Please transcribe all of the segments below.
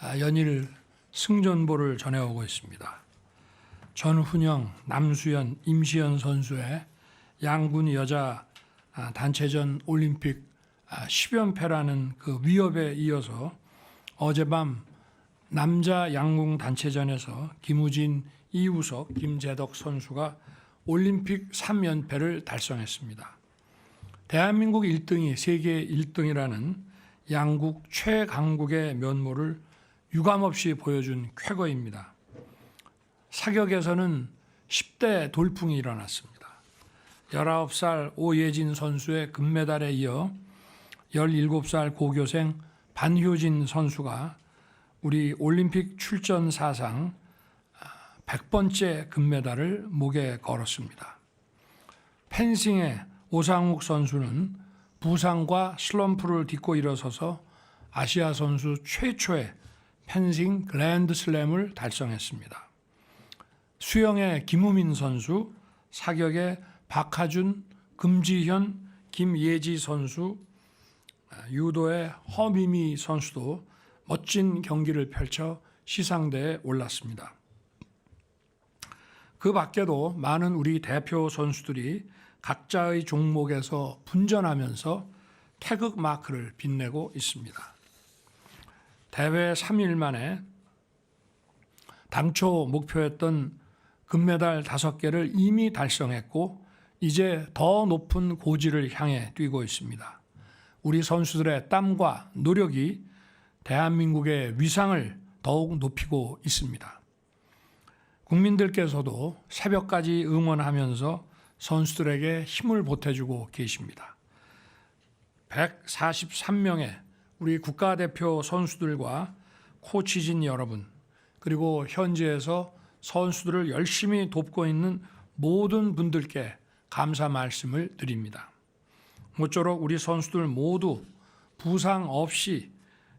아, 연일 승전보를 전해오고 있습니다. 전훈영, 남수연, 임시연 선수의 양군 여자 아, 단체전 올림픽 10연패라는 그 위협에 이어서 어젯밤 남자 양궁 단체전에서 김우진, 이우석, 김재덕 선수가 올림픽 3연패를 달성했습니다. 대한민국 1등이 세계 1등이라는 양국 최강국의 면모를 유감없이 보여준 쾌거입니다. 사격에서는 10대 돌풍이 일어났습니다. 19살 오예진 선수의 금메달에 이어 17살 고교생 반효진 선수가 우리 올림픽 출전 사상 100번째 금메달을 목에 걸었습니다. 펜싱의 오상욱 선수는 부상과 슬럼프를 딛고 일어서서 아시아 선수 최초의 펜싱 그랜드 슬램을 달성했습니다. 수영의 김우민 선수, 사격의 박하준, 금지현, 김예지 선수, 유도의 허미미 선수도 멋진 경기를 펼쳐 시상대에 올랐습니다. 그 밖에도 많은 우리 대표 선수들이 각자의 종목에서 분전하면서 태극 마크를 빛내고 있습니다. 대회 3일 만에 당초 목표했던 금메달 5개를 이미 달성했고 이제 더 높은 고지를 향해 뛰고 있습니다. 우리 선수들의 땀과 노력이 대한민국의 위상을 더욱 높이고 있습니다. 국민들께서도 새벽까지 응원하면서 선수들에게 힘을 보태주고 계십니다. 143명의 우리 국가대표 선수들과 코치진 여러분, 그리고 현지에서 선수들을 열심히 돕고 있는 모든 분들께 감사 말씀을 드립니다. 모쪼록 우리 선수들 모두 부상 없이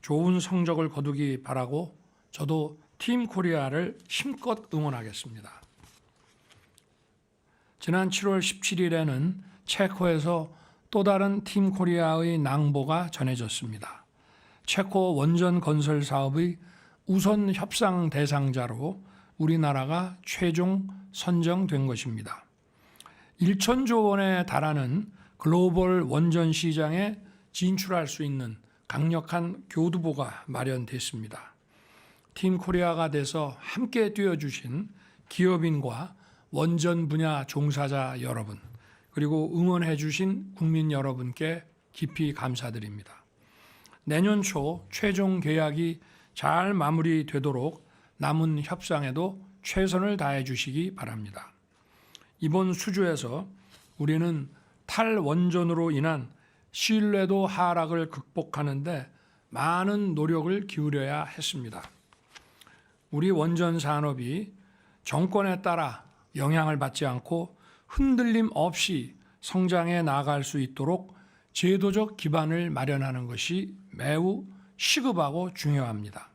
좋은 성적을 거두기 바라고 저도 팀 코리아를 힘껏 응원하겠습니다. 지난 7월 17일에는 체코에서 또 다른 팀 코리아의 낭보가 전해졌습니다. 체코 원전 건설 사업의 우선 협상 대상자로 우리나라가 최종 선정된 것입니다. 1천조 원에 달하는 글로벌 원전 시장에 진출할 수 있는 강력한 교두보가 마련됐습니다. 팀 코리아가 돼서 함께 뛰어주신 기업인과 원전 분야 종사자 여러분, 그리고 응원해 주신 국민 여러분께 깊이 감사드립니다. 내년 초 최종 계약이 잘 마무리되도록 남은 협상에도 최선을 다해 주시기 바랍니다. 이번 수주에서 우리는 탈원전으로 인한 신뢰도 하락을 극복하는데 많은 노력을 기울여야 했습니다. 우리 원전 산업이 정권에 따라 영향을 받지 않고 흔들림 없이 성장해 나갈 수 있도록 제도적 기반을 마련하는 것이 매우 시급하고 중요합니다.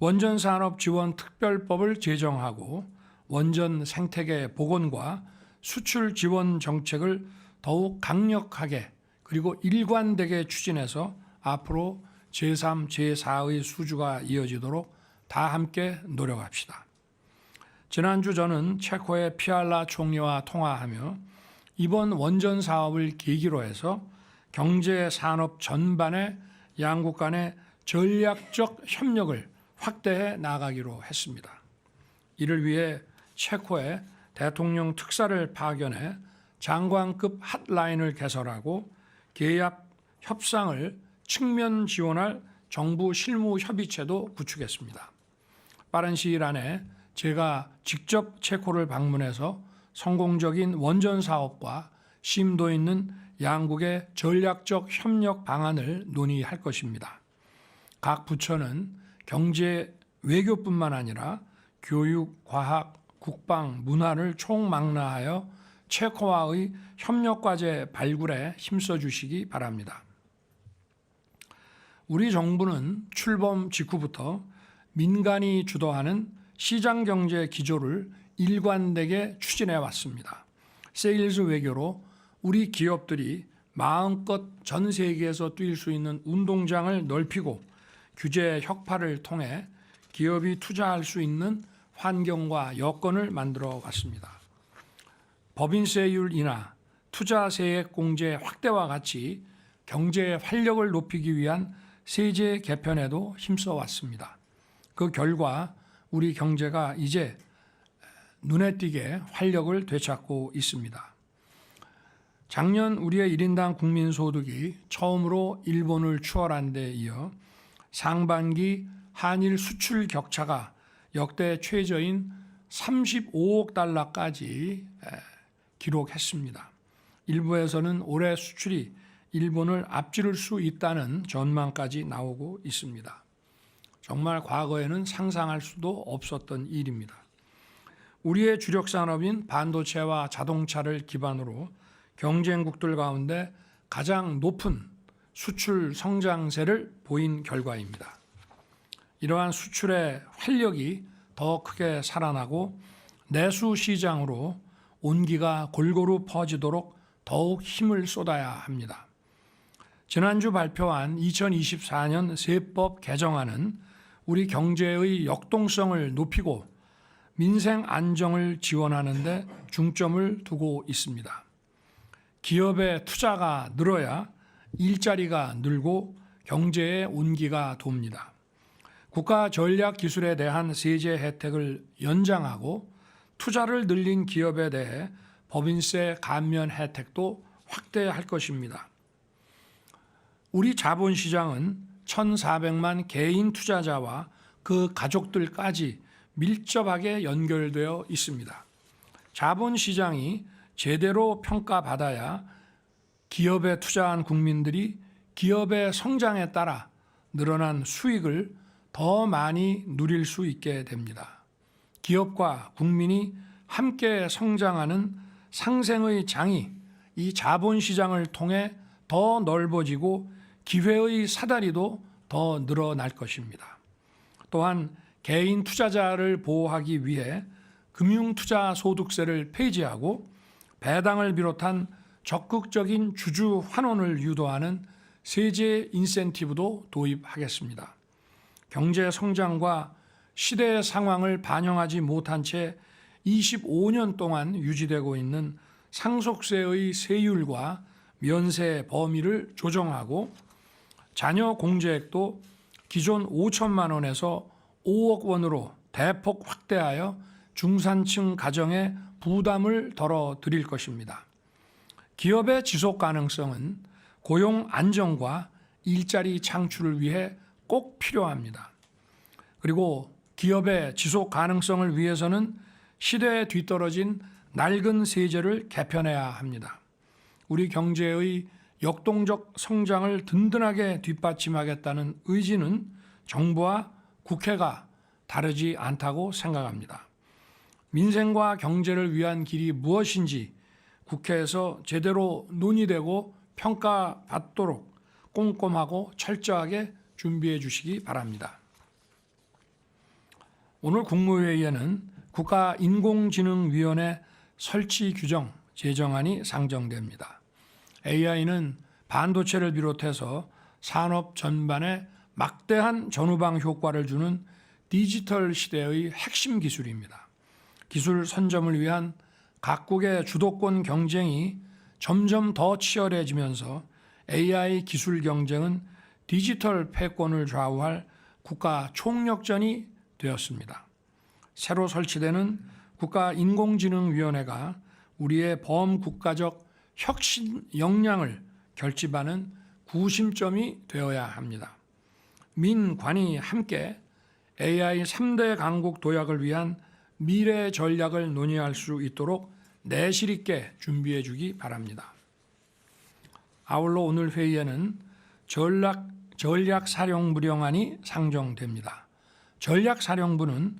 원전 산업 지원 특별법을 제정하고 원전 생태계 복원과 수출 지원 정책을 더욱 강력하게 그리고 일관되게 추진해서 앞으로 제3, 제4의 수주가 이어지도록 다 함께 노력합시다. 지난주 저는 체코의 피알라 총리와 통화하며 이번 원전 사업을 계기로 해서 경제 산업 전반의 양국 간의 전략적 협력을 확대해 나가기로 했습니다. 이를 위해 체코에 대통령 특사를 파견해 장관급 핫라인을 개설하고 계약 협상을 측면 지원할 정부 실무 협의체도 구축했습니다. 빠른 시일 안에 제가 직접 체코를 방문해서 성공적인 원전 사업과 심도 있는 양국의 전략적 협력 방안을 논의할 것입니다. 각 부처는 경제 외교뿐만 아니라 교육, 과학, 국방, 문화를 총망라하여 체코와의 협력 과제 발굴에 힘써 주시기 바랍니다. 우리 정부는 출범 직후부터 민간이 주도하는 시장 경제 기조를 일관되게 추진해 왔습니다. 세일즈 외교로 우리 기업들이 마음껏 전 세계에서 뛸 수 있는 운동장을 넓히고 규제 혁파를 통해 기업이 투자할 수 있는 환경과 여건을 만들어 왔습니다. 법인세율 인하, 투자세액 공제 확대와 같이 경제 활력을 높이기 위한 세제 개편에도 힘써 왔습니다. 그 결과 우리 경제가 이제 눈에 띄게 활력을 되찾고 있습니다. 작년 우리의 1인당 국민 소득이 처음으로 일본을 추월한 데 이어 상반기 한일 수출 격차가 역대 최저인 35억 달러까지 에, 기록했습니다. 일부에서는 올해 수출이 일본을 앞지를 수 있다는 전망까지 나오고 있습니다. 정말 과거에는 상상할 수도 없었던 일입니다. 우리의 주력 산업인 반도체와 자동차를 기반으로 경쟁국들 가운데 가장 높은 수출 성장세를 보인 결과입니다. 이러한 수출의 활력이 더 크게 살아나고 내수 시장으로 온기가 골고루 퍼지도록 더욱 힘을 쏟아야 합니다. 지난주 발표한 2024년 세법 개정안은 우리 경제의 역동성을 높이고 민생 안정을 지원하는 데 중점을 두고 있습니다. 기업의 투자가 늘어야 일자리가 늘고 경제의 온기가 돕니다. 국가 전략 기술에 대한 세제 혜택을 연장하고 투자를 늘린 기업에 대해 법인세 감면 혜택도 확대할 것입니다. 우리 자본시장은 1,400만 개인 투자자와 그 가족들까지 밀접하게 연결되어 있습니다. 자본 시장이 제대로 평가받아야 기업에 투자한 국민들이 기업의 성장에 따라 늘어난 수익을 더 많이 누릴 수 있게 됩니다. 기업과 국민이 함께 성장하는 상생의 장이 이 자본 시장을 통해 더 넓어지고 기회의 사다리도 더 늘어날 것입니다. 또한 개인 투자자를 보호하기 위해 금융투자 소득세를 폐지하고 배당을 비롯한 적극적인 주주 환원을 유도하는 세제 인센티브도 도입하겠습니다. 경제 성장과 시대의 상황을 반영하지 못한 채 25년 동안 유지되고 있는 상속세의 세율과 면세 범위를 조정하고 자녀 공제액도 기존 5천만 원에서 5억 원으로 대폭 확대하여 중산층 가정에 부담을 덜어 드릴 것입니다. 기업의 지속 가능성은 고용 안정과 일자리 창출을 위해 꼭 필요합니다. 그리고 기업의 지속 가능성을 위해서는 시대에 뒤떨어진 낡은 세제를 개편해야 합니다. 우리 경제의 역동적 성장을 든든하게 뒷받침하겠다는 의지는 정부와 국회가 다르지 않다고 생각합니다. 민생과 경제를 위한 길이 무엇인지 국회에서 제대로 논의되고 평가받도록 꼼꼼하고 철저하게 준비해 주시기 바랍니다. 오늘 국무회의에는 국가인공지능위원회 설치 규정 제정안이 상정됩니다. AI는 반도체를 비롯해서 산업 전반에 막대한 전후방 효과를 주는 디지털 시대의 핵심 기술입니다. 기술 선점을 위한 각국의 주도권 경쟁이 점점 더 치열해지면서 AI 기술 경쟁은 디지털 패권을 좌우할 국가 총력전이 되었습니다. 새로 설치되는 국가 인공지능위원회가 우리의 범국가적 혁신 역량을 결집하는 구심점이 되어야 합니다. 민관이 함께 AI 3대 강국 도약을 위한 미래 전략을 논의할 수 있도록 내실 있게 준비해 주기 바랍니다. 아울러 오늘 회의에는 전략, 전략사령부령안이 상정됩니다. 전략사령부는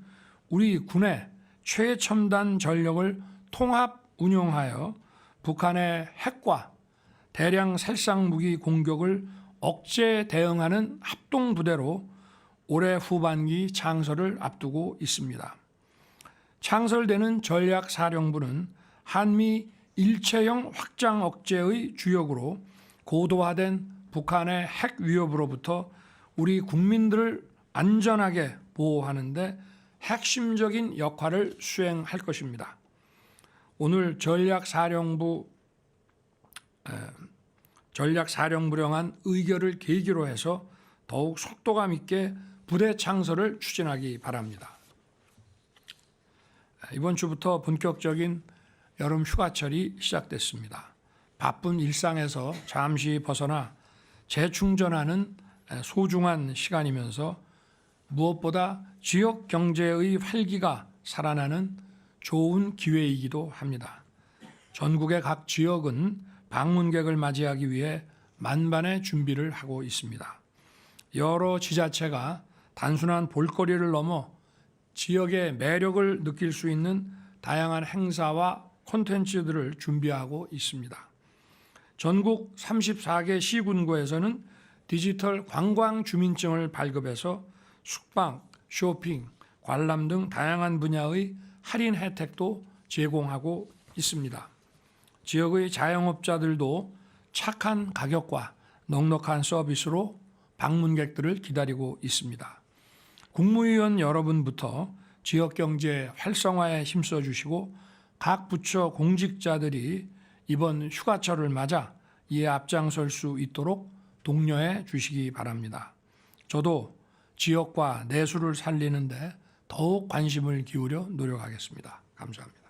우리 군의 최첨단 전력을 통합 운용하여 북한의 핵과 대량 살상 무기 공격을 억제 대응하는 합동 부대로 올해 후반기 창설을 앞두고 있습니다. 창설되는 전략사령부는 한미 일체형 확장 억제의 주역으로 고도화된 북한의 핵 위협으로부터 우리 국민들을 안전하게 보호하는데 핵심적인 역할을 수행할 것입니다. 오늘 전략사령부 에, 전략 사령부령한 의결을 계기로 해서 더욱 속도감 있게 부대 창설을 추진하기 바랍니다. 이번 주부터 본격적인 여름 휴가철이 시작됐습니다. 바쁜 일상에서 잠시 벗어나 재충전하는 소중한 시간이면서 무엇보다 지역 경제의 활기가 살아나는 좋은 기회이기도 합니다. 전국의 각 지역은 방문객을 맞이하기 위해 만반의 준비를 하고 있습니다. 여러 지자체가 단순한 볼거리를 넘어 지역의 매력을 느낄 수 있는 다양한 행사와 콘텐츠들을 준비하고 있습니다. 전국 34개 시군구에서는 디지털 관광 주민증을 발급해서 숙박, 쇼핑, 관람 등 다양한 분야의 할인 혜택도 제공하고 있습니다. 지역의 자영업자들도 착한 가격과 넉넉한 서비스로 방문객들을 기다리고 있습니다. 국무위원 여러분부터 지역 경제 활성화에 힘써 주시고 각 부처 공직자들이 이번 휴가철을 맞아 이에 앞장설 수 있도록 독려해 주시기 바랍니다. 저도 지역과 내수를 살리는데 더욱 관심을 기울여 노력하겠습니다. 감사합니다.